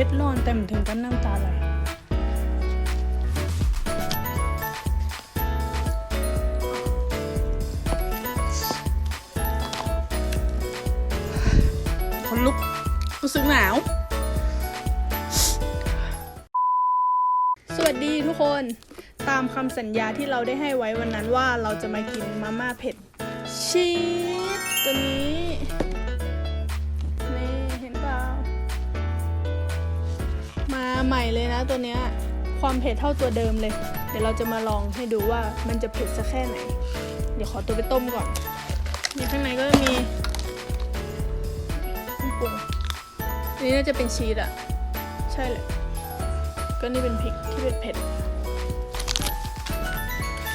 ผ็ดร้อนแต่มถึงกันน้ำตาไหลคนลุกรู้สึกหนาว สวัสดีทุกคนตามคำสัญญาที่เราได้ให้ไว้วันนั้นว่าเราจะมากินมาม่าเผ็ดชีสตัวนี้ ใหม่เลยนะตัวเนี้ยความเผ็ดเท่าตัวเดิมเลย เดี๋ยวเราจะมาลองให้ดูว่ามันจะเผ็ดสักแค่ไหน เดี๋ยวขอตัวไปต้มก่อนนี่ข้างในก็มีเครื่องปรุงอันนี้น่าจะเป็นชีสอะใช่เลยก็นี่เป็นพริกที่เผ็ดเผ็ด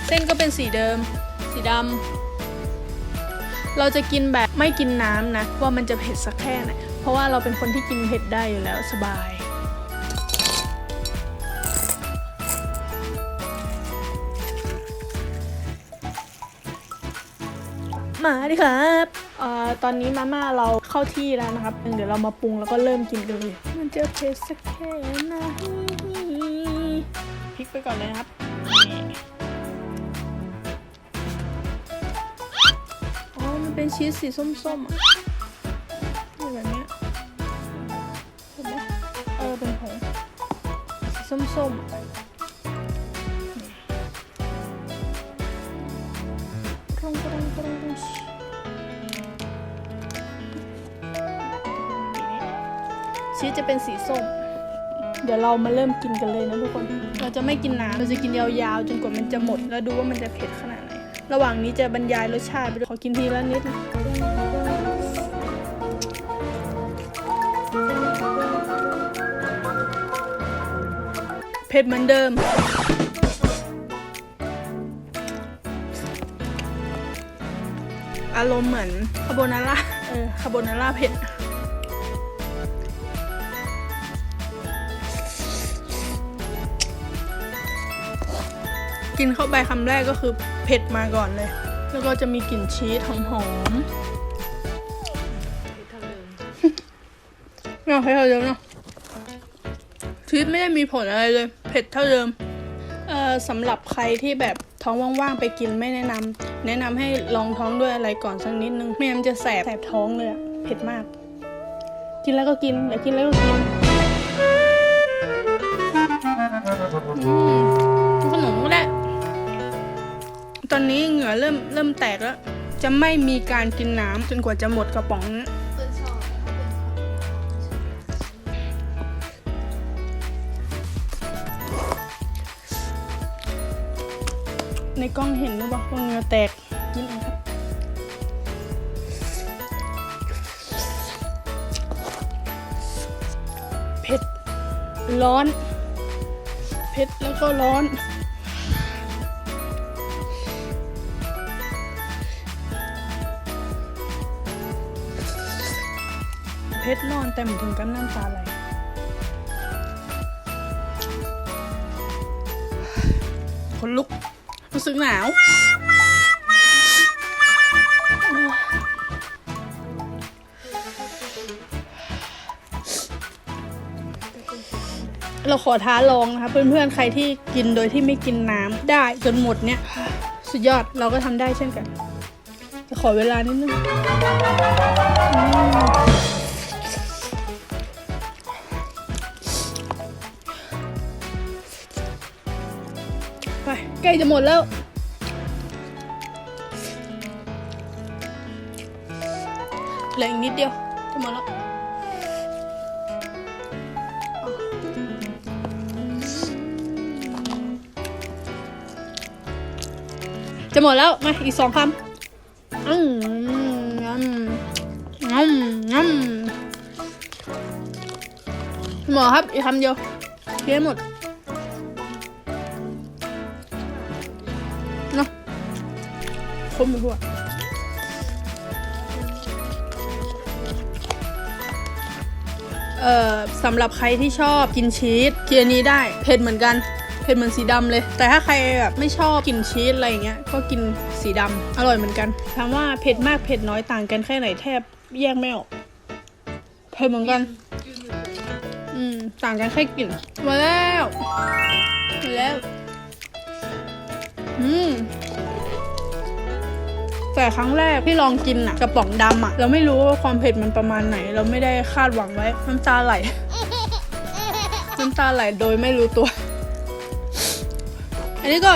เส้นก็เป็นสีเดิม สีดำเราจะกินแบบไม่กินน้ำนะ ว่ามันจะเผ็ดสักแค่ไหนเพราะว่าเราเป็นคนที่กินเผ็ดได้อยู่แล้วสบาย มาดิครับเอ่อตอนนี้มาม่าเราเข้าที่แล้วนะครับ เดี๋ยวเรามาปรุงแล้วก็เริ่มกินกันเลย มันจะเผ็ดสักแค่ไหนพริกไปก่อนเลยนะครับนี่อ๋อ มันเป็นชีสสีส้มๆอะนี่แบบเนี้ยเห็นไหมเออ เป็นผงสีส้มๆ ชีสจะเป็นสีส้ม เดี๋ยวเรามาเริ่มกินกันเลยนะทุกคน เราจะไม่กินน้ำเราจะกินยาวๆ จนกว่ามันจะหมด แล้วดูว่ามันจะเผ็ดขนาดไหน ระหว่างนี้จะบรรยายรสชาติไปด้วยขอกินทีละนิดนะเผ็ดเหมือนเดิมอารมณ์เหมือนคาโบนาร่า เออคาโบนาร่าเผ็ด กินเข้าไปคำแรกก็คือเผ็ดมาก่อนเลย แล้วก็จะมีกลิ่นชีสหอมๆเนาะเผ็ดเท่าเดิมเนาะชีสไม่ได้มีผลอะไรเลย เผ็ดเท่าเดิมเอ่อสำหรับใครที่แบบท้องว่างๆไปกินไม่แนะนำแนะนำให้ลองท้องด้วยอะไรก่อนสักนิดนึงไม่งั้นมันจะแสบแสบท้องเลยอะเผ็ดมาก กินแล้วก็กินอยากกินแล้วก็กินอืมขนมก็ได้ ตอนนี้เหงื่อเริ่มเริ่มแตกแล้ว จะไม่มีการกินน้ำจนกว่าจะหมดกระป๋องนะในกล้องเห็นหรือเปล่าว่าเหงื่อแตกกินเองครับเผ็ดร้อน เผ็ดแล้วก็ร้อน เผ็ดร้อนแต่มันถึงกับน้ำตาไหลคนลุกรู้สึกหนาว เราขอท้าลองนะคะเพื่อนๆ ใครที่กินโดยที่ไม่กินน้ำได้จนหมดเนี่ย สุดยอดเราก็ทำได้เช่นกัน จะขอเวลานิดนึง ล้จะหมดแล้ว เหลืออีกนิดเดียว จะหมดแล้วจะหมดแล้ว มา อีกสองคำอืมงำงำงำหมอครับ อีกคำเดียวเคี้ยหมด มหัวเอ่อสำหรับใครที่ชอบกินชีสกินอันนี้ได้เผ็ดเหมือนกันเผ็ดเหมือนสีดำเลย แต่ถ้าใครแบบไม่ชอบกินชีสอะไรอย่างเงี้ยก็กินสีดำอร่อยเหมือนกันถามว่าเผ็ดมากเผ็ดน้อยต่างกันแค่ไหนแทบแยกไม่ออกเผ็ดเหมือนกัน อืมต่างกันแค่กลิ่นมาแล้ว แต่ครั้งแรกที่ลองกินอะกระป๋องดำอะเราไม่รู้ว่าความเผ็ดมันประมาณไหน เราไม่ได้คาดหวังไว้น้ำตาไหลน้ำตาไหลโดยไม่รู้ตัว อันนี้ก็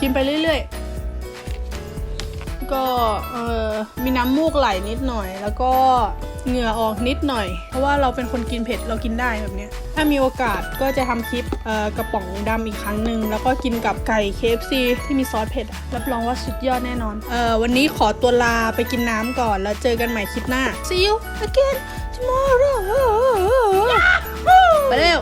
กินไปเรื่อยๆ ก็เออมีน้ำมูกไหลนิดหน่อย แล้วก็เหงื่อออกนิดหน่อย เพราะว่าเราเป็นคนกินเผ็ดเรากินได้แบบเนี้ยถ้ามีโอกาสก็จะทำคลิปกระป๋องดำอีกครั้งหนึ่งแล้วก็กินกับไก่ KFC ที่มีซอสเผ็ดรับรองว่าสุดยอดแน่นอนเออวันนี้ขอตัวลาไปกินน้ำก่อนแล้วเจอกันใหม่คลิปหน้า See you again tomorrow ไปเร็ว